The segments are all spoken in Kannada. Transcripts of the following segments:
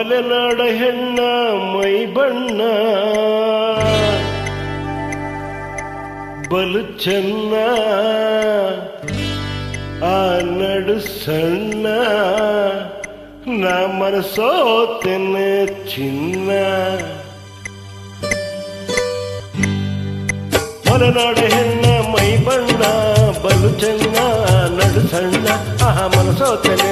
ಮಲೆನಾಡ ಹೆಣ್ಣ, ಮೈ ಬಣ್ಣ. ಬಲು ಚೆನ್ನ, ಆ ನಡು ಸಣ್ಣ. ನಾ ಮನಸೋತೆನೆ ಚಿನ್ನ. ಮಲೆನಾಡ ಹೆಣ್ಣ, ಮೈ ಬಣ್ಣ. ಬಲು ಚೆನ್ನ, ನಡು ಸಣ್ಣ. ಆಹ, ಮನಸೋತನೆ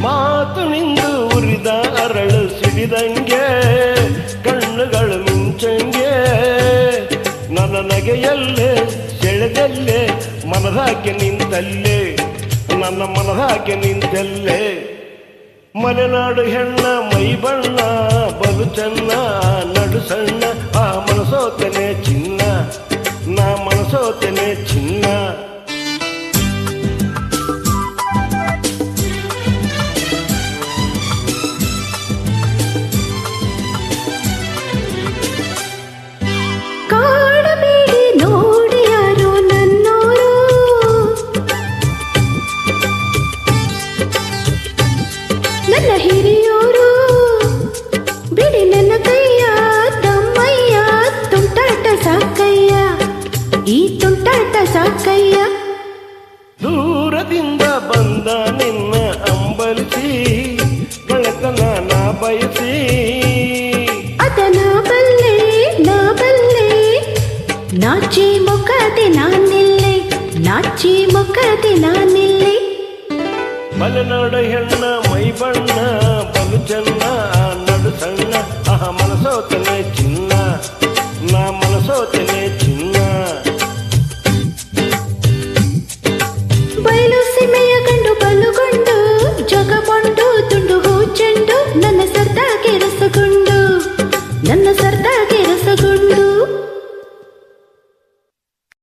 ಮಾತು ನಿಂದು ಉರಿದ ಅರಳು ಸಿಡಿದಂಗೆ, ಕಣ್ಣುಗಳು ಮಿಂಚಂಗೆ. ನನ್ನ ನಗೆಯಲ್ಲೇ ಸೆಳೆದಲ್ಲೇ, ಮನದಾಕೆ ನಿಂತಲ್ಲೇ, ನನ್ನ ಮನದಾಕೆ ನಿಂತಲ್ಲೇ. ಮಲೆನಾಡು ಹೆಣ್ಣ, ಮೈ ಬಣ್ಣ, ಬಲು ಚೆನ್ನ, ನಡು ಸಣ್ಣ, ಆ ಮನಸೋತನೆ ದೂರದಿಂದ ಬಂದ ನಿನ್ನ ಅಂಬಲಿಸಿ ಬಳಕನ ನಾ ಬಯಸಿ. ಅದನ ಬಲ್ಲೆ ನಾ ಬಲ್ಲೆ ನಾಚಿ ಮುಖದೆ ನಾನಿಲ್ಲೆ ನಾಚಿ ಮುಖದೆ ನಾನಿಲ್ಲೆ ಮಲೆನಾಡ ಹೆಣ್ಣ ಮೈ ಬಣ್ಣ